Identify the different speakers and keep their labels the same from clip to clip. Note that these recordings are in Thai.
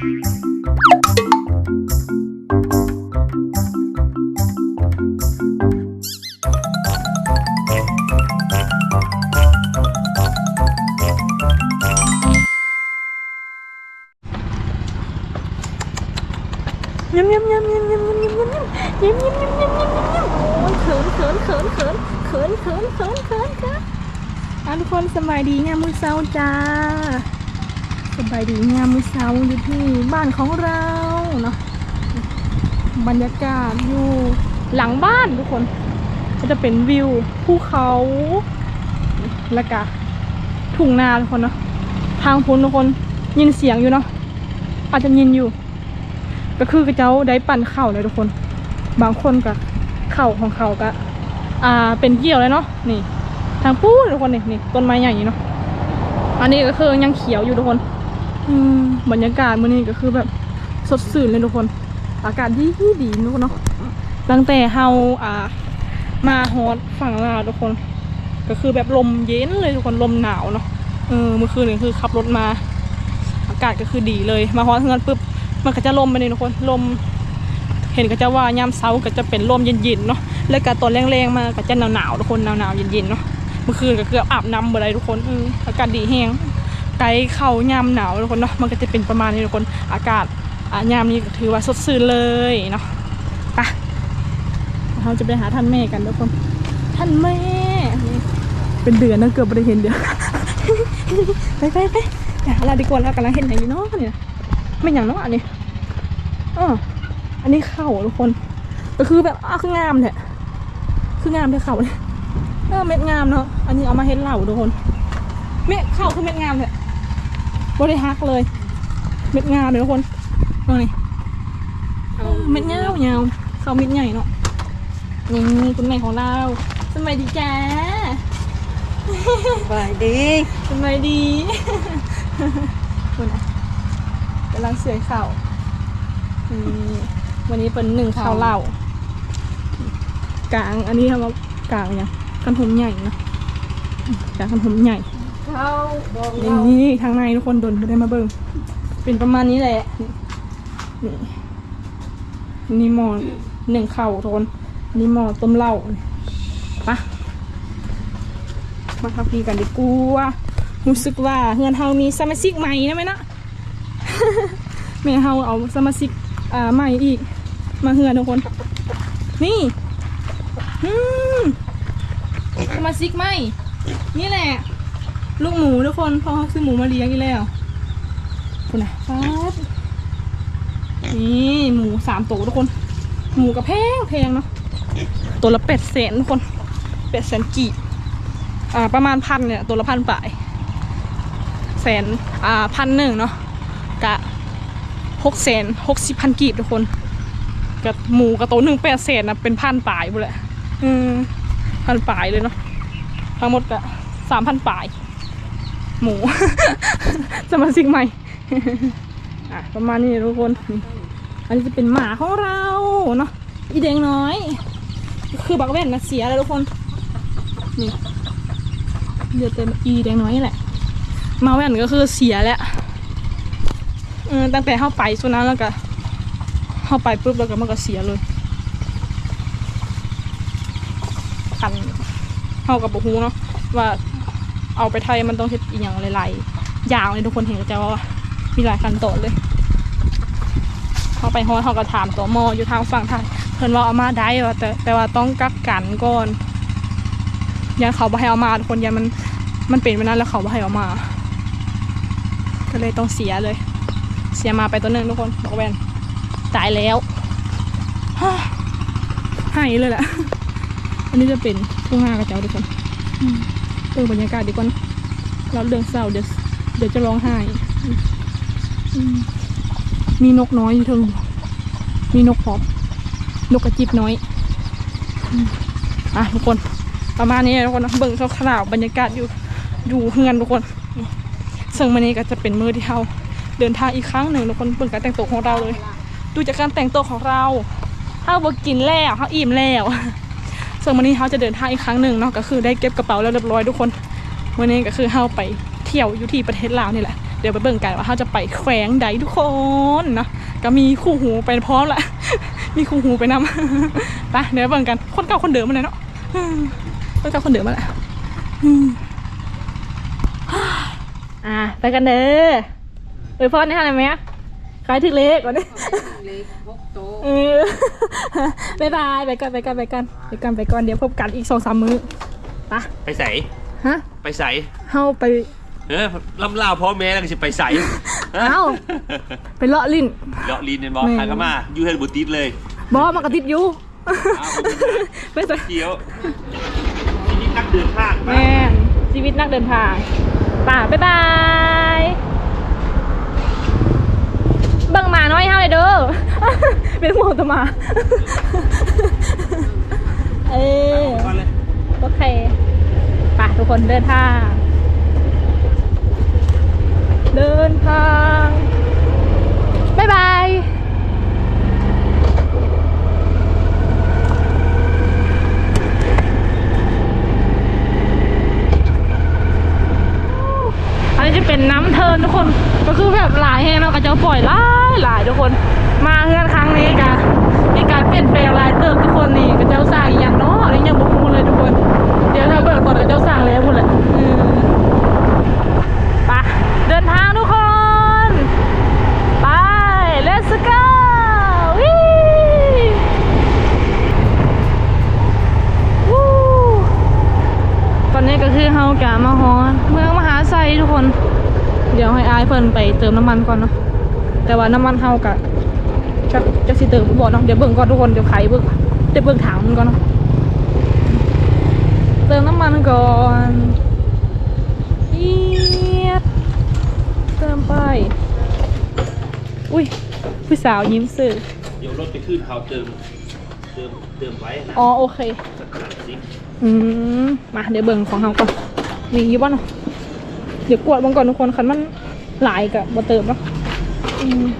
Speaker 1: ยำยำยำยำยำยำยำยำยำยำยำยำยำยำยำโอ้ยเขินเขินเขินเขินเขินเขินเขินเขินเขินอะทุกคนสบายดีงามมือเช้าจ้า สบายดีงามมือเช้าอยู่ที่บ้านของเราเนาะบรรยากาศอยู่หลังบ้านทุกคน ก็จะเป็นวิวภูเขาแล้วก็ทุ่งนาทุกคนเนาะทางพ้นทุกคนยินเสียงอยู่เนาะอาจจะยินอยู่ ก็คือกระเจ้าได้ปั่นเข่าเลยทุกคน บางคนกับเข่าของเขาก็อ่าเป็นเกี่ยวเลยเนาะนี่ ทางปู้ทุกคนนี่นี่ต้นไม้ใหญ่นี่เนาะอันนี้ก็คือยังเขียวอยู่ทุกคน บรรยากาศมื้อนี้ก็คือแบบสดชื่นเลยทุกคน อากาศดีดีทุกคนเนาะตั้งแต่เฮาอ่า มาฮอตฝั่งลาวทุกคน ก็คือแบบลมเย็นเลยทุกคนลมหนาวเนาะเออเมื่อคืนนี่คือขับรถมา อากาศก็คือดีเลย มาฮอตเฮือนปุ๊บมันก็จะลมไปนี่ทุกคนลม เห็นก็จะว่ายามเช้าก็จะเป็นลมเย็นๆเนาะแล้วก็ตอนแรงๆมาก็จะหนาวๆทุกคนหนาวๆเย็นๆเนาะเมื่อคืนก็เกือบอาบน้ำบ่ได้ทุกคนอออากาศดีแห้ง ไกลเข้ายามหนาวทุกคนเนาะมันก็จะเป็นประมาณนี้ทุกคนอากาศอะยามนี้ก็ถือว่าสดชื่นเลยเนาะไปเราจะไปหาท่านแม่กันทุกคนท่านแม่เป็นเดือนนะเกือบไม่ได้เห็นเดือนไปไปไปเราดีกว่าเรากำลังเห็นอย่างนี้เนาะเนี่ยไม่อย่างเนาะอันนี้อ๋ออันนี้เข่าทุกคนก็คือแบบอ้าคืองามแท้คืองามแท้เข่าเนี่ยเออเม็ดงามเนาะอันนี้เอามาเห็ดเหล่าทุกคนเม็ดเข่าคือเม็ดงามแท้ บริฮักเลย เม็ดงามเลยทุกคนเอานี่เออเม็ดเงาเงาเข่าเม็ดใหญ่เนาะนี่คุณแม่ของเราสมัยดีจ้า
Speaker 2: สบายดี
Speaker 1: สบายดีคุณนะกำลังเสือยเข่านี่วันนี้เป็นหนึ่งข่าวเหล่ากลางอันนี้ทำว่ากลางเนี่ยกันผมใหญ่เนอะกลางกันผมใหญ่
Speaker 2: เข้าบอก
Speaker 1: นี่นี่ทางในทุกคนโดนไม่ได้มาเบิ่งเป็นประมาณนี้แหละ นี่นี่หมอหนึ่งเข่าทุกคนนี่หมอต้มเหล้าไปะมาทำพีกันดีกว่ารู้สึกว่าเฮือนเฮามีสมาชิกใหม่นะไหมนะ แม่เฮาเอาสมาชิกอ่าใหม่อีก มาเฮือนทุกคน นี่อืมสมาชิกใหม่นี่แหละ ลูกหมูทุกคนเพอซื้อหมูมาเลี้ยงอีกแล้วคุณนะฟาดนี่หมูสามตัวทุกคน หมูกระแพงแพงเนาะตัวละเป็ดแสนทุกคนเป็ดแสนกีบอ่าประมาณพันเนี่ยตัวละพันป่ายแสนอ่าพันหนึ่งเนาะกะหกแสนหกสิบพันกีบทุกคนกับหมูกระตัวหนึ่งแปดแสนนะเป็นพันป่ายหมดเลยอืมพันป่ายเลยเนาะทั้งหมดกะสามพันป่าย หมู สมาชิกใหม่อะประมาณนี้ทุกคน อันนี้จะเป็นหมาของเราเนาะอีแดงน้อย คือบักแว่นนะเสียแล้วทุกคนนี่เดือดเต็มอีแดงน้อยแหละ มาแว่นก็คือเสียแล้วตั้งแต่เข้าไปช่วงนั้นแล้วก็เข้าไปปุ๊บแล้วก็มันก็เสียเลยคันเข้ากับบุฮูเนาะว่า เอาไปไทยมันต้องเฮ็ดอีกอย่างหลายๆอย่างเลยทุกคนเห็นก็จะว่ามีหลายขั้นตอนเลยเขาไปฮอดเขาก็ถามตัวมออยู่ทางฝั่งไทยเพิ่นว่าเอามาได้แต่แต่ว่าต้องกักกันก่อนยันเขาบ่ให้เอามาทุกคนยันมันมันเป็นไปนั้นแล้วเขาบ่ให้เอามา ก็เลยต้องเสียเลย เสียมาไปตัวหนึ่งทุกคนบอกแวนตายแล้วฮ่าหายเลยแหละอันนี้จะเป็นทุ่งนากระเจ้าทุกคน เออบรรยากาศดีกว่านะเราเรื่องเศร้าเดี๋ยวเดี๋ยวจะร้องไห้มีนกน้อยอยู่เทิงมีนกพอมนกกระจิบน้อยอะทุกคนประมาณนี้ทุกคนเบิ่งคร่าวๆบรรยากาศอยู่อยู่เฮือนทุกคนซึ่งวันนี้ก็จะเป็นมือที่เราเดินทางอีกครั้งหนึ่งทุกคนเบิ่งการแต่งตัวของเราเลย ดูจากการแต่งตัวของเราถ้าบ่กินแล้วเขาอิ่มแล้ว ซึ่งวันนี้เขาจะเดินทางอีกครั้งหนึ่งเนาะก็คือได้เก็บกระเป๋าแล้วเรียบร้อยทุกคน วันนี้ก็คือเขาไปเที่ยวอยู่ที่ประเทศลาวนี่แหละเดี๋ยวไปเบิ่งกันว่าเขาจะไปแขวงใดทุกคนเนาะก็มีคู่หูไปพร้อมละมีคู่หูไปนำไปเดี๋ยวเบิ่งกันคนเก่าคนเดิมมาเลยเนาะคนเก่าคนเดิมมาและอืมอ่าไปกันเด้อไปพอดนี่ฮะอะไรไหมอะ ขายถึงเล็กก่อนดิ
Speaker 2: เล็กพกโต
Speaker 1: เออบายบายไปก่อนไปก่อนไปก่อนไปก่อนไปก่อนเดี๋ยวพบกันอีกสองสามมื้อไปะ
Speaker 3: ไปใส่
Speaker 1: ฮะ
Speaker 3: ไปใส่
Speaker 1: เฮาไป
Speaker 3: เออลำลาวพ่อแม่แล้วก็สิไปใส่
Speaker 1: เอ้าไปเลาะลิ้น
Speaker 3: เลาะลีนเนี่ยบอก
Speaker 1: แม่
Speaker 3: หากันมาอยู่ให้บุติดเลย
Speaker 1: บอมากระติดอยู่ไปใส่
Speaker 3: เกี่ยวทีนี้นักเดินทาง
Speaker 1: แม่นชีวิตนักเดินทางป่าบ๊ายบายเบิ่งหมาน้อย เด้อเป็นห่วงตัวหมาเออโอเคไปทุกคนเดินทาง เดินทางบ๊ายบายอันนี้จะเป็นน้ำเทินทุกคน ก็คือแบบหลายแห้งเนาก็จะปล่อยหลา ยหลายทุกคน มาเฮือนครั้งนี้กันมีการเปลี่ยนแปลงหลายเติมทุกคนนี่ก็เจ้าสร้างอย่างเนาะอันนี้ยังบุกมูเลยทุกคน เดี๋ยวถ้าเบิกก่อนก็เจ้าสร้างแล้วหมดเลยไปเดินทางทุกคน ไป let's go วิวู้ตอนนี้ก็คือเฮากะมาฮอนเมืองมหาไซทุกคน เดี๋ยวให้อายเพิ่นไปเติมน้ำมันก่อนเนาะ แต่ว่าน้ำมันเฮากะจะจะสิเติมบ่เนาะเดี๋ยวเบิ่งก่อนทุกคนเดี๋ยวไขเบิ่งเดี๋ยวเบิ่งถังมันก่อนเนาะเติมน้ำมันก่อนเอียดเติมไป อุ้ยผู้สาวยิ้มซื่อ
Speaker 3: เดี๋ยวรถไปขึ้นเขาเติมเติมเติมไว้นะ
Speaker 1: อ๋อโอเค
Speaker 3: สักหน่อยสิ
Speaker 1: อืมมาเดี๋ยวเบิ่งของเฮาก่อนมีอยู่บ้านเนาะเดี๋ยวกวดเบังก่อนทุกคนคันมันหลายกับบ่เติมเนาะอืม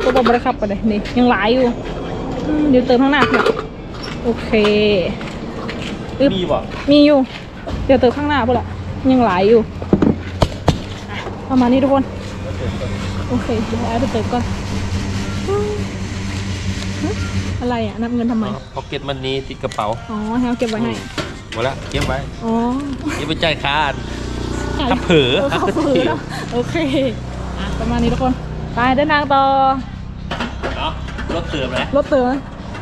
Speaker 1: ตัวบ่ได้ขับไปเลยนี่ยังหลายอยู่อืมเดี๋ยวเติมข้างหน้าค่ะโอเคอึ๊บ
Speaker 3: มีบ่
Speaker 1: มีอยู่ เดี๋ยวเติมข้างหน้าพุ่นละยังหลายอยู่อะประมาณนี้ทุกคน โอเคเดี๋ยวไอ้ไปเติมก่อนอืมฮะอะไรอะนับเงินทำไม
Speaker 3: พ็อกเก็ตมันนี้ติดกระเป๋า
Speaker 1: อ๋อให้เอาเก็บไว้ให้
Speaker 3: หมดละเก็บไว้
Speaker 1: อ๋อ
Speaker 3: นี่ไปจ่ายค่าถ้าเผลอ
Speaker 1: เออเขาเผลอแล้วโอเคอะประมาณนี้ทุกคน ไปเดินทางต่อ
Speaker 3: เนาะรถเติมนะ
Speaker 1: รถเติม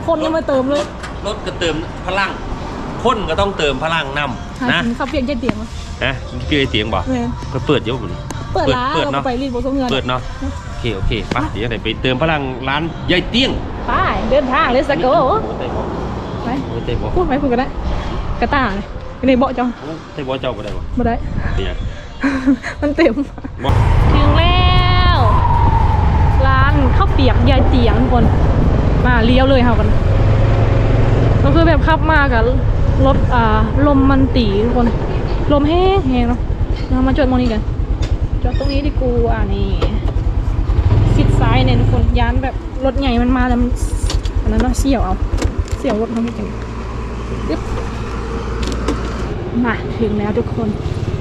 Speaker 1: คนยังไม่เติมเลย
Speaker 3: รถก็เติมพลังคนก็ต้องเติมพลังน
Speaker 1: หาำ
Speaker 3: นะ
Speaker 1: กินข้าวเปียกเย็นเตียงวะ
Speaker 3: นะเกยเสียงบ่
Speaker 1: แม่น
Speaker 3: ก็เปิดเยอะผม
Speaker 1: เปิดร้าน
Speaker 3: เปิด
Speaker 1: เรา
Speaker 3: เนาะ
Speaker 1: ไปรีดโบสเงิน
Speaker 3: เปิดเนาะโอเคโอเคไปเดี๋ยวไหนไปเติมพลังร้านยายเตี้ยง
Speaker 1: ไปเดินทางเลยสกโกไป
Speaker 3: ไม่ได้บอก
Speaker 1: พูดไหมพูดกันได้กระต่ายในเบาะจัง
Speaker 3: ไม่ได้บอกเจ้าก็ได้บอก
Speaker 1: มาได้
Speaker 3: เดี๋ยว
Speaker 1: มันเต็ม
Speaker 3: บอก
Speaker 1: ถึงแล้ว ร้าน ข้าวเปียกยายเตียงทุกคน มาเลี้ยวเลยค่ะกันก็คือแบบขับมากับรถอ่าลมมันตีทุกคน ลมแห้งแห้งเนาะเรามาจอดตรงนี้กัน จอดตรงนี้ดีกูอะนี่ชิดซ้ายเนี่ยทุกคนยานแบบรถใหญ่มันมาแล้วมันอันนั้นเนาะเสี่ยวเอาเสี่ยวรถเขาไม่จริงยึบมาถึงแล้วทุกคน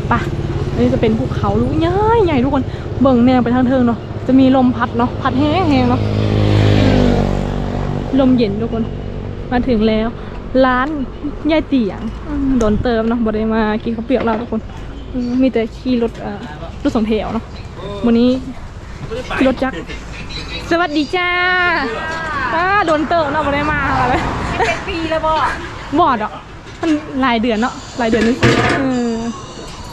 Speaker 1: ไปะนนี้จะเป็นภูเขาลูกใหญ่ใหญ่ทุกคนเบิ่งแนวไปทางเทิงเนาะ จะมีลมพัดเนาะพัดแห้งแห้งเนาะอืมลมเย็นทุกคน มาถึงแล้ว ร้านยายเตียงอืมโดนเติมเนาะบ่ได้มากินข้าวเปียกเราทุกคนอืมมีแต่ขี่รถเอ่อรถสองแถวเนาะวันนี้ขี่รถจักรสวัสดีจ้าป้าโดนเติมเนาะบ่ได้มาอะไร
Speaker 2: เป็นปีแล้วบ่
Speaker 1: บอดอะมันหลายเดือนเนาะหลายเดือนนึงเออ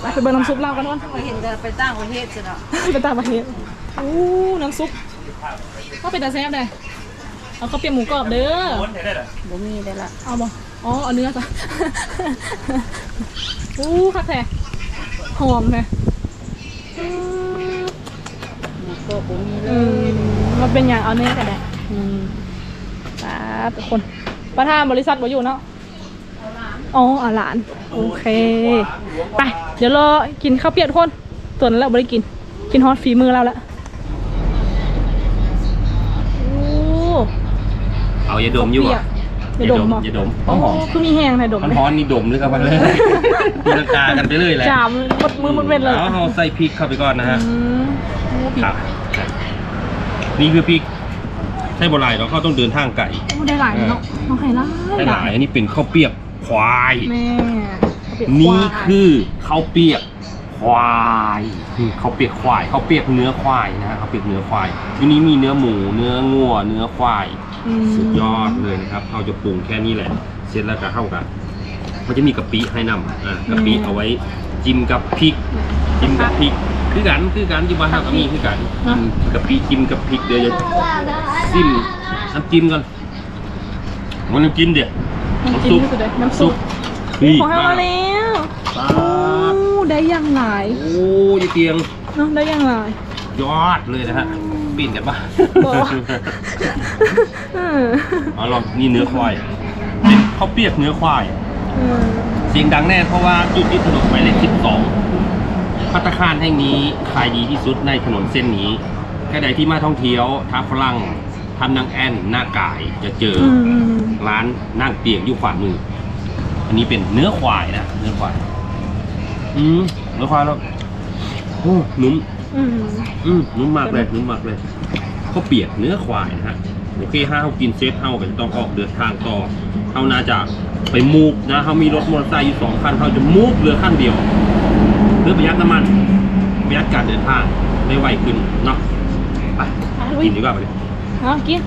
Speaker 1: ไปไปเบิ่งน้ำซุปเรากันก่อน
Speaker 2: มาเห็นแต่ไปต่างประเทศซะเนาะ
Speaker 1: ไปต่างประเทศ อู้น้ำซุปก็เป็นตาแซ่บเลยเอาข้าวเปียกหมูกรอบเด้อ
Speaker 3: คนไหนได้ล่ะ
Speaker 2: บ่มีได้ละ
Speaker 1: เอาบ่อ๋อเอาเนื้อจ้ะอู้คักแท้หอมเลยอืม
Speaker 2: ก็บ่มีเล
Speaker 1: อื
Speaker 2: ย
Speaker 1: มมันเป็นอย่างเอาเนื้อกันได้อืมป้าดทุกคนประธานบริษัทบ่อยู่เนาะอ๋อเอาหลาน โอเค ไป เดี๋ยวรอกินข้าวเปียกทุกคน ตัวนั้นเราไม่ได้กิน กินฮอตฝีมือเราแล้ว
Speaker 3: เอาอย่าดมอยู่อะ
Speaker 1: อย่าดมบ่
Speaker 3: อย่าดม
Speaker 1: โอ้คือมีแห้งให้ดม
Speaker 3: มัน
Speaker 1: เลย
Speaker 3: ฮ้อนนี่ดมเลยครับมันเลยตีลังกากันไปเลยแหละ
Speaker 1: จามมดมือมดเว้นเลย
Speaker 3: เอาเอาใส่พริกเข้าไปก่อนนะฮะ
Speaker 1: อืมพริก
Speaker 3: ครับนี่คือพริกใช่โบราณเราเขาต้องเดินทางไก่
Speaker 1: โอ้ได้หลายเนาะน้องไข่ล่า
Speaker 3: ได้หลายอันนี้เป็นข้าวเปียกควาย
Speaker 1: แม่
Speaker 3: นี่คือข้าวเปียกควายนี่ข้าวเปียกควายข้าวเปียกเนื้อควายนะฮะข้าวเปียกเนื้อควายทีนี้มีเนื้อหมู เนื้องัวเนื้อควาย
Speaker 1: ม
Speaker 3: สุดยอดเลยนะครับเราจะปรุงแค่นี้แหละ เสร็จแล้วก็เข้ากันมันจะมีกะปิให้นำอ่ากะปิเอาไว้จิ้มกับพริก จิ้มกับพริก คือกันคือกันที่บ้านเราก็มีคือกันอืมกะปิจิ้มกับพริกเดี๋ยวจะจิ้มน้ำจิ้มกันมันน้ำจิ้มเดี๋ยว
Speaker 1: น้ำจิ้มที่สุดเลยน้ำซุป
Speaker 3: นี่
Speaker 1: ของเรามาแล้ว
Speaker 3: ปา
Speaker 1: โอ้
Speaker 3: ด
Speaker 1: ได้อยังหลาย
Speaker 3: โอ้ยเตียง
Speaker 1: เนาะได้อยังหลาย
Speaker 3: ยอดเลยนะฮะปีนกันปะ
Speaker 1: บอก เออ
Speaker 3: เอาลองนี่เนื้อควายเป็นข้าวเปียกเนื้อควาย
Speaker 1: เออ
Speaker 3: เสียงดังแน่เพราะว่าจุดที่ถนนหมายเลข12พัตตาคารแห่งนี้ขายดีที่สุดในถนนเส้นนี้ใครใดที่มาท่องเที่ยวท้าฝรั่งทำนางแอนหน้ากายจะเจอ
Speaker 1: อื
Speaker 3: อ
Speaker 1: มอืม
Speaker 3: ร้านนั่งเตียงอยู่ขวามือ อันนี้เป็นเนื้อควายนะเนื้อควาย อืมเนื้อควายแล้วโอ้นุ่ม
Speaker 1: อืม
Speaker 3: อืมนุ่มมากเลยนุ่มมากเลยข้าวเปียกเนื้อควายนะฮะ โอเคห้าเขากินเซตเท่าก็จะต้องออกเดินทางต่อเขาน่าจะไปมูกนะเขามีรถมอเตอร์ไซค์อยู่สองคันเขาจะมูกเรือขั้นเดียวเพื่อประหยัดน้ำมันประหยัดการเดินทางได้ไวขึ้นเนาะไป
Speaker 1: อะลุย
Speaker 3: กินดีกว่าไปเลย
Speaker 1: เอากิน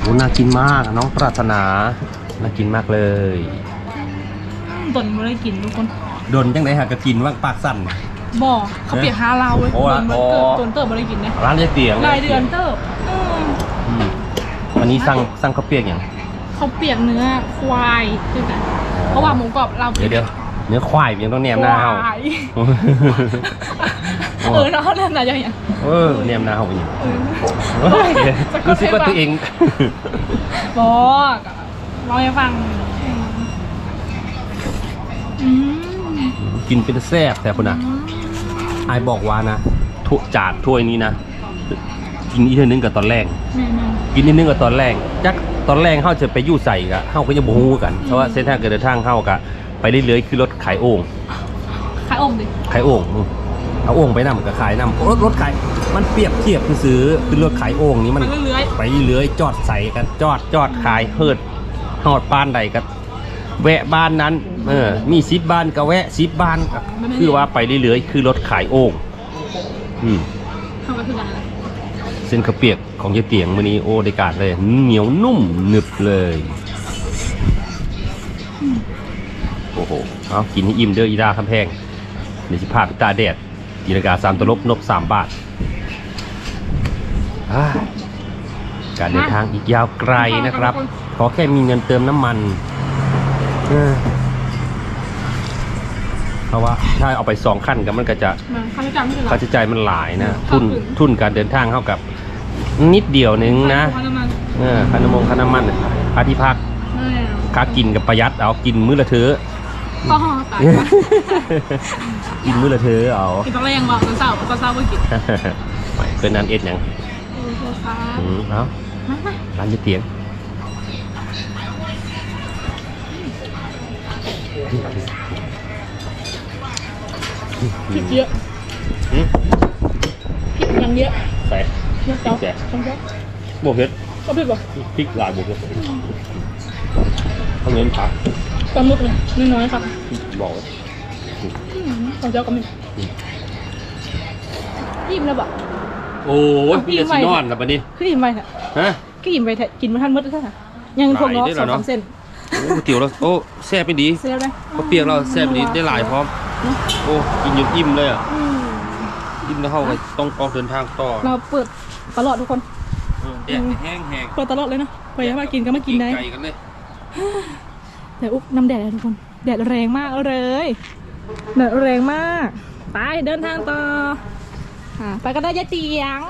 Speaker 3: โอ้น่ากินมากน้องปรารถนา น่ากินมากเลย
Speaker 1: ตอนไม่ได้กินทุกคน
Speaker 3: โดนจังไดฮะก็กินว่างปากสั่น
Speaker 1: บอกเขาเปียกฮาลาวเว้ย
Speaker 3: โอ้
Speaker 1: ต
Speaker 3: ละ
Speaker 1: อนมัน
Speaker 3: โอ้
Speaker 1: เกิดตอนเติบไม่ได้กินเนี่ย
Speaker 3: ร้านยายเตียง
Speaker 1: รายเดือนเติบอืม
Speaker 3: อืมวันนี้สั่งสั่งข้าวเปียกอย่าง
Speaker 1: เขาเปียกเนื้อควายคือกันเพราะว่าหมูกรอบเรา
Speaker 3: เดี๋ยวเดี๋ยวเนื้อควายยังต้องแนมหน้าเฮา
Speaker 1: ควายเออเนาะนั่นน่ะอย่างเงี้ย
Speaker 3: เออแนมหน้าเฮาไปนี่
Speaker 1: เออ
Speaker 3: เฮ้ยรู้สึกว่าตัวเอง
Speaker 1: บอกเราให้ฟังอืม
Speaker 3: กินเป็นแซ่บแต่คนน่ะไอายบอกว่านะถ้วยจานถ้วยนี้นะ กินอีกเท่านึงกับตอนแรก
Speaker 1: แม่น
Speaker 3: กินนิดนึงกับตอนแรกจักตอนแรกเฮาจะไปอยู่ใส่กะเฮาก็ยังบ่ฮู้กัน เพราะว่าเส้นทางการเดินทางเฮากะไปเรื่อยๆคือรถขายโอ่ง
Speaker 1: ๆขายอมดิ
Speaker 3: ขายโอ่งอืมเอาโอ่งไปนำกับขายนำรถรถขายมันเปรียบเทียบคือซื้อคือรถขายโอ่งนี้
Speaker 1: มั
Speaker 3: มันน
Speaker 1: เลื้อย
Speaker 3: ไปเรื่อยจอดใส่กันจอดจอดขายเฮิดหอดบ้านใดก็ แวะบ้านนั้นเออมีซิบบ้านก็แวะซิบบ้านก็คือว่าไปเรื่อยๆ คือรถขายโอ่งอืม
Speaker 1: ๆทำกันคือกันอะไร
Speaker 3: เส้นข้าวเปียกของยายเตียงมื้อนี้โอ้ได้การเลย เหนียวนุ่มหนึบเลยโอ้โหเอากินให้อิ่มเด้ออีดาคำแพงเดี๋ยวสิพาไปตาแดดกีฬากาสามตลบนกสามบาทอ่าการเดินทางอีกยาวไกลนะครับ ขอแค่มีเงินเติมน้ำมัน เออเพราะว่าถ้าเอาไปสองขั้นก็มันก็จะ
Speaker 1: มาค่าใช้จ่ายไม่ถึงหรอ
Speaker 3: ค่าใช้จ่ายมันหลายนะ
Speaker 1: ครั
Speaker 3: ทุ
Speaker 1: บ
Speaker 3: น
Speaker 1: ผม
Speaker 3: ทุนการเดินทางเท่ากับ นิดเดียวหนึงนะ
Speaker 1: ค่าน้ำมัน
Speaker 3: เออค่าน้ำมงค่าน้ำมันค่าที่พัก
Speaker 1: แม่
Speaker 3: ค่ากินกับประหยัดเอากินมื้อละเธอ
Speaker 1: ก็ตายว่ะ
Speaker 3: กินมื้อละเธอเอา
Speaker 1: กินตอนแรกบอกตอนเช้าตอนเช้าก็กิน
Speaker 3: ไม่เกินนั้นเอ็ดหยัง
Speaker 1: เออโทรศัพท์
Speaker 3: อืมเอา
Speaker 1: มามา
Speaker 3: ร้านจะเตียง
Speaker 1: พริกเยอะ
Speaker 3: อืม
Speaker 1: พริกยังเยอะ
Speaker 3: ใส่
Speaker 1: เยอะจัง
Speaker 3: พริกแกะ
Speaker 1: จังจัง
Speaker 3: บวกเฮ็ด
Speaker 1: ก็พริกป่ะ
Speaker 3: พริกหลายบวกเฮ็ดข้าวเหนียวผัก
Speaker 1: ปลาหมึกเลยน้อยๆครับ
Speaker 3: บอกไว้
Speaker 1: อืมของเจ้าก็มียิ้มแล้วบอก
Speaker 3: โอ้ยพี่จะสินอนแล้วปะนี่
Speaker 1: คืออิ่มไปแท้
Speaker 3: ฮะ
Speaker 1: ก็อิ่มไปแท้กินมาทันหมดแล้วใช่ไหมยังพวกน้อง
Speaker 3: หลายได้
Speaker 1: ส
Speaker 3: แล้
Speaker 1: อง
Speaker 3: วเนอะ
Speaker 1: สามเส้น
Speaker 3: โอ้ ก๋วยเตี๋ยวเราโอ้แซ่บไม่ดี
Speaker 1: เสียไหม
Speaker 3: ข้าวเปียกเราแซ่บไม่ดีได้หลายพร้อม โอ้กินจนอิ่มเลยอะ
Speaker 1: อืม
Speaker 3: อิ่มแล้วเขาก็ต้องออกเดินทางต่อ
Speaker 1: เราเปิดตลอดทุกคน
Speaker 3: เออแดดแห้งแห้ง
Speaker 1: เปิดตลอดเลยเนาะไปมากินก็มากินได้
Speaker 3: ไก่กันเลย
Speaker 1: แต่อุ๊บน้ำแดดเลยทุกคน แดดแรงมากเลยแดดแรงมาก ไปเดินทางต่ออ่าไปกันได้ยายเตียง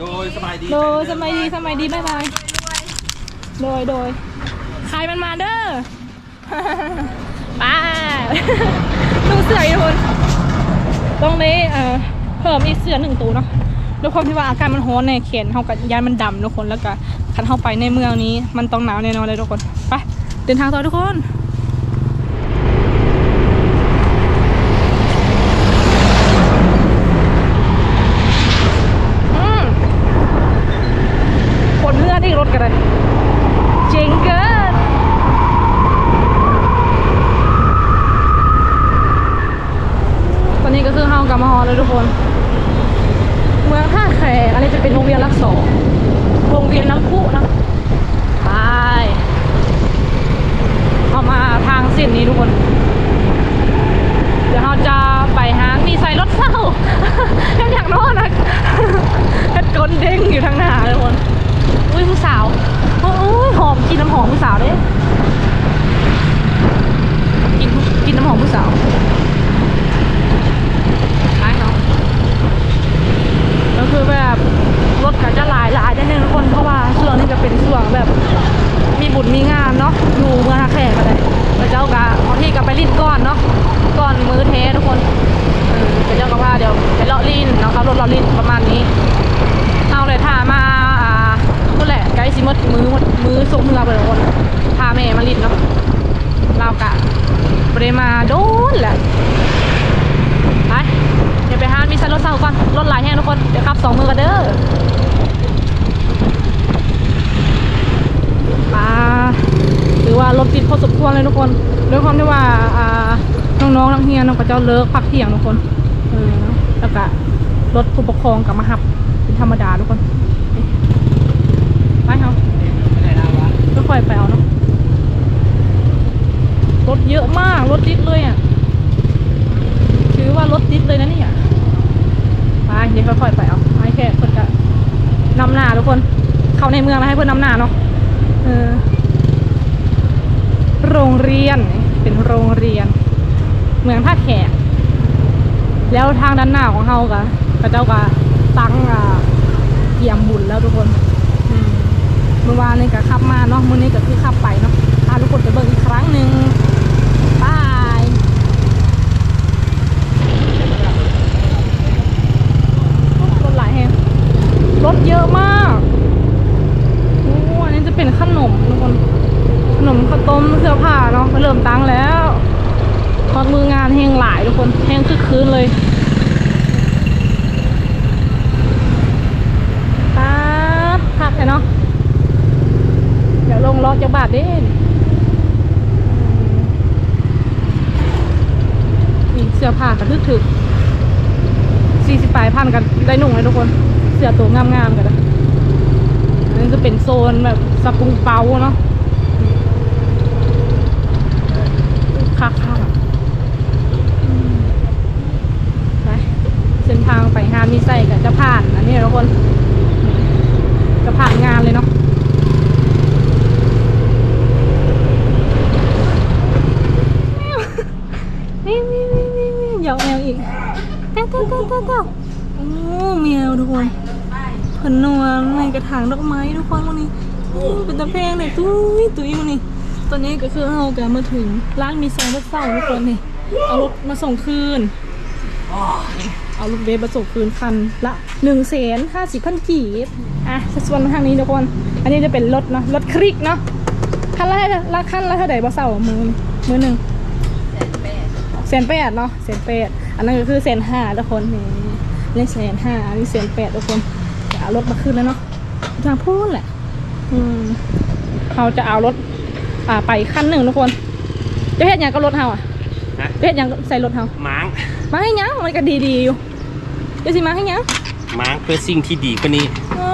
Speaker 3: โดยสบายดี
Speaker 1: โดยสมัยดีสมัยดีบ๊ายบายโดยโดย ใครมันมาเด้อไปดูเสืออีกทุกคนตรงนี้เอ่อเพิ่มอีกเสือหนึ่งตัวเนาะด้วยความที่ว่าอากาศมันร้อนในเขนเขากับยานมันดำทุกคนแล้วก็คันเข้าไปในเมืองนี้ มันต้องหนาวแน่นอนเลยทุกคนไปเดินทางต่อทุกคน อืมคนเพื่อนอีกรถกันเลยเจ๋งเกิน ตอนนี้ก็คือเฮากลับมาฮอลแล้วทุกคน เมืองท่าแขกอันนี้จะเป็นวงเวียนรักสองวงเวียนน้ำพุนะไปเอามาทางเส้นนี้ทุกคน เดี๋ยวเราจะไปหางมีใส่รถเศร้า แค่อย่างโน้นนะ แค่กลเด้งอยู่ทางหน้าเลยทุกคน อุ้ยผู้สาวโอ้ยหอมกินน้ำหอมผู้สาวเด้กินกินน้ำหอมผู้สาวไปเนาะ ก็คือแบบรถก็จะหลายหลายได้นึงทุกคนเพราะว่าช่วงนี้จะเป็นช่วงแบบ มีบุญมีงานเนาะอยู่เมืองท่าแขกก็ได้พระเจ้ากะบางที่ก็ไปลิ้นก้อนเนาะก้อนมือเททุกคนเออพระเจ้าก็ว่าเดี๋ยวไปเลาะลิ้นเนาะครับรถเลาะลิ้นประมาณนี้ เอาเลยถ่ามาอ่าพูดแหละไกด์ซิมดมือหมดมือส่งเรือไปทุกคนพาแม่มาลิ้นเนาะเรากะบริมาโดนแหละ ไป เดี๋ยวไปหามีซันรถเศร้าก่อน รถหลายแห้งทุกคน เดี๋ยวขับสองมือกันเด้อมาหรือว่ารถติดพอสมควรเลยทุกคนด้วยความที่ว่าอ่า น้องๆนักเรียนน้องก็จะเลิกพักเที่ยงทุกคนเออแล้วก็รถผู้ปกครองกับมาหับ เป็นธรรมดาทุกคนไปเฮาค่อยๆไปเอาเนาะรถเยอะมากรถติดเลยอะถือว่ารถติดเลยนะเนี่ยไปเดี๋ยวค่อยๆไปเอาไอ้แค่เพื่อนจะนำหน้าทุกคน เข้าในเมืองแล้วให้เพื่อนนำหน้าเนาะเออโรงเรียนเป็นโรงเรียน เมืองท่าแขก แล้วทางด้านหน้าของเฮากะพระเจ้ากะตั้งอ่าเกี่ยมบุญแล้วทุกคนอืมเมื่อวานนี่ก็ขับมาเนาะมื้อนี้ก็คือขับไปเนาะพาทุกคนไปเบิ่งอีกครั้งหนึ่งบาย รถหลายแฮงรถเยอะมากโอ้อันนี้จะเป็นขนมทุกคน ขนมข้าวต้มเสื้อผ้าเนาะเริ่มตั้งแล้วทอดมืองานแห้งหลายทุกคนแห้งคึกคืนเลยป๊าดพักเลยเนาะเดี๋ยวลงรอจากบาทเด้นี่เสื้อผ้ากระทึกถึก สี่สิบปลายพันกันได้หนุ่งเลยทุกคน เสื้อตัวงามๆกันนะอันนี้จะเป็นโซนแบบสปรุงเปาเนาะค่าค่าไปเส้นทางไปงานมีไส้กับจะผ่าน อันนี้ทุกคนจะผ่านงานเลยเนาะนี่นี่นี่นี่นี่เหยาะแมวอีก เต้าเต้าเต้าเต้าเต้าโอ้เมียวทุกคนเพิ่นนอนในกระถางดอกไม้ทุกคนวันนี้เป็นตะแพงเลยตุ้ยตุ้ยวันนี้ตอนนี้ก็คือเรากันมาถึงร้านมีซองรถเศร้าทุกคนนี่เอารถมาส่งคืนเอารถเวฟมาส่งคืนคันละหนึ่งแสนห้าสิบพันกีบอะส่วนทางนี้ทุกคนอันนี้จะเป็นรถเนาะรถคลิกเนาะคันละละคันละเท่าไหร่บ่เศร้ามือมือหนึ่งแสนแปดเนาะแสนแปดอันนั้นก็คือแสนห้าทุกคนนี่นี่แสนห้าอันนี้แสนแปดทุกคนเอารถมาขึ้นแล้วเนาะ ทางพูดแหละ อืมเขาจะเอารถ อ่าไปคันหนึ่งทุกคน จะเฮ็ดหยังก็รถเฮาอะ
Speaker 3: ฮะ
Speaker 1: จะเฮ็ดหยังก็ใส่รถเฮา
Speaker 3: ม้าง
Speaker 1: มาให้หยังมันก็ดีๆอยู่จะสิมาให้หยัง
Speaker 3: ม้างเพื่อสิ่งที่ดีกว่านี้
Speaker 1: โอ้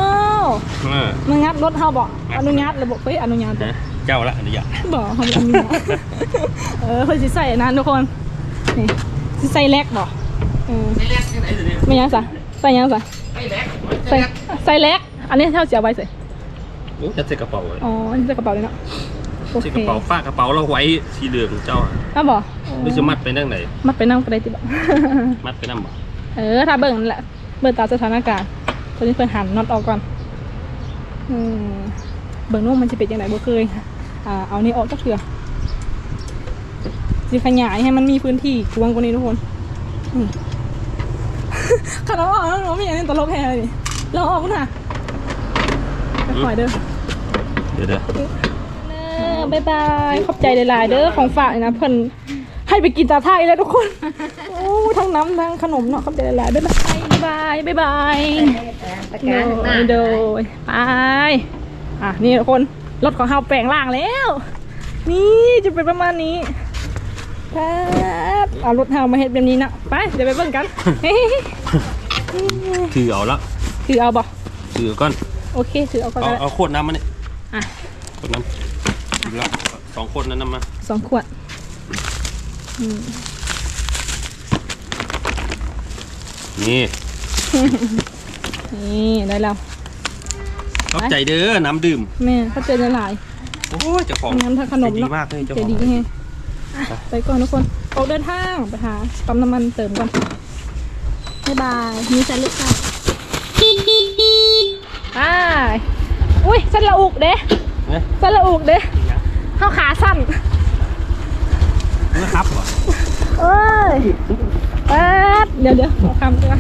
Speaker 3: เออ
Speaker 1: มึงงัดรถเฮาบอกอนุญาตระบบเฮ้ยอนุญาต
Speaker 3: นะเจ้าละอนุญาต
Speaker 1: บอกเขาอนุญาตเออเพิ่นสิใส่อันนั้นทุกคน นี่สิใส่แลกบอกเออไม่ยังสะใส่ยังสะใส่ใส่เล็ก อันนี้เท่าเสียไว้ใส่
Speaker 3: โอ้จะใส่กระเป๋าเลย
Speaker 1: อ๋ออันนี้ใส่กระเป๋าเลยเนาะโอ
Speaker 3: ใส่
Speaker 1: เค
Speaker 3: กระเป๋าฝากกระเป๋าเราไว้สีเหลืองเจ้าอะ
Speaker 1: ถ้าบอก
Speaker 3: ไม่จะมัดไปนั่งไหน
Speaker 1: มัดไปนั่งไปได้ติบอก
Speaker 3: มัดไปนั่งบ่
Speaker 1: เออ ถ้าเบิ่งนั่นแหละ เบิ่งตามสถานการณ์ตอนนี้เพิ่นหันน็อตออกก่อน อืม เบิ่งนู่นมันจะเป็นยังไงบ่เคย อ่า เอานี่ออกจักเถื่อสิขยายให้มันมีพื้นที่กว้างกว่านี้ทุกคนอืม ขนาดออกแล้วเนาะไม่อย่างนี้ตลกแฮ่เลยเราออกมั้งค่ะ ไปปล่อยเด้อ
Speaker 3: เดี๋ยวเดี๋ยว
Speaker 1: เออบ๊ายบาย ขอบใจหลายๆเด้อของฝากนี่นะเพิ่นให้ไปกินตาไทยแล้วทุกคน โอ้ทั้งน้ำทั้งขนมเนาะขอบใจหลายๆบ๊ายบายบ๊ายบาย
Speaker 2: ตะ
Speaker 1: โด
Speaker 2: การข้างหน้าย
Speaker 1: โดยไปอะนี่ทุกคนรถของเฮาแปลงร่างแล้ว นี่จะเป็นประมาณนี้แป๊บเอารถเฮามาเฮ็ดแบบนี้นะไปเดี๋ยวไปเบิ่งกัน
Speaker 3: ถือเอาละ
Speaker 1: ถือเอาบ่
Speaker 3: ถือก้อน
Speaker 1: โอเคถือเอาก่อน
Speaker 3: เอา
Speaker 1: ก็ได้
Speaker 3: เอาขวดน้ำมาเนี่ย
Speaker 1: อะ
Speaker 3: ขวดน้ำถือละสองขวดนั้นน้ำมา
Speaker 1: สองขวดอืม
Speaker 3: นี่
Speaker 1: นี่ได้แล้ว
Speaker 3: ขอบใจเด้อน้ำดื่ม
Speaker 1: แม่เขาเจอหลาย
Speaker 3: โอ้ยเจ้าของ
Speaker 1: งั้นถ้าขนม
Speaker 3: ใจดี
Speaker 1: เนาะ
Speaker 3: มากเลยเจ้า
Speaker 1: ใจ
Speaker 3: ของ
Speaker 1: ดีไงอะไปก่อนทุกคนออกเดินทางไปหาปั๊มน้ำมันเติมก่อนบ๊ายบายมีสันลูกค่ะไป อุ้ยสันละอุกเด้
Speaker 3: เนี่ย
Speaker 1: สันละอุกเด้เข้าขาสั้น
Speaker 3: นะครับเหรอ
Speaker 1: เอ้ยแป๊บเดี๋ยวเดี๋ยวขอคำก่อน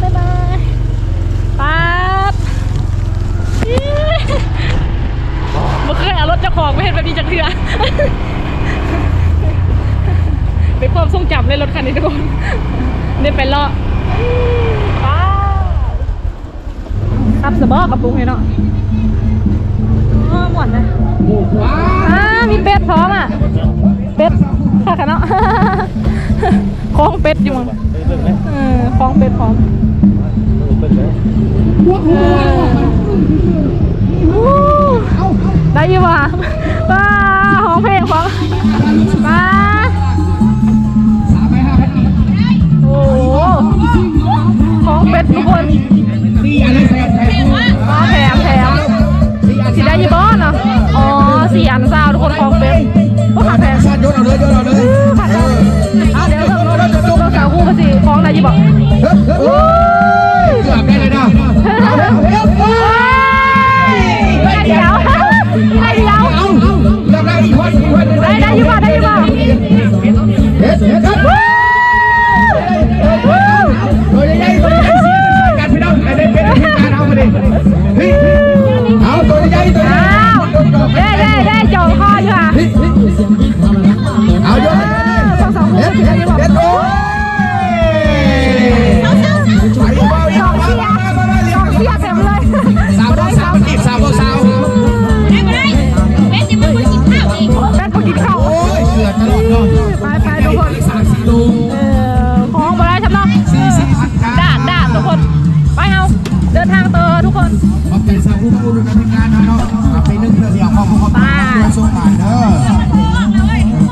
Speaker 1: บ๊ายบายป๊าบอี๋บ่เคยเอารถเจ้าของไม่เห็นแบบนี้จากเถื่อเป็นความทรงจำในรถคันนี้ทุกคนได้ไปเลาะว้าวขับสบอกับปุ้งให้เนาะอ๋อหมดนะอ่ามีเป็ดพร้อมอะ เป็ดค่ะค่ะเนาะ คล้องเป็ดอยู่มั้งเออคล้องเป็ดพร้อมเอออู้ได้อยี่วะป้าห้องเพลงพร้อมป้าโอ้โหคล้องเป็ดทุกคนอ๋อแถมแถม สิได้ยี่บ้อเนาะอ๋อสี่อันซาวทุกคนคองเป็นพวกขาแพงชาติ
Speaker 4: ยนเอาเลยยนเอาเลย
Speaker 1: ขาแพาเดี๋ยวเราเราสาวคู่กันสิคองได้ยี่บ้อเฮ้ยเกือบได้เลยนะเดี๋วได้เดี๋วได้ได้ยี่บ้อไยีบอ
Speaker 4: เฮ็ด
Speaker 1: เฮ็ดคบเฮ้ได้ได้การพี่น้องได้เป็นารเอามาดิ
Speaker 4: เฮ้ย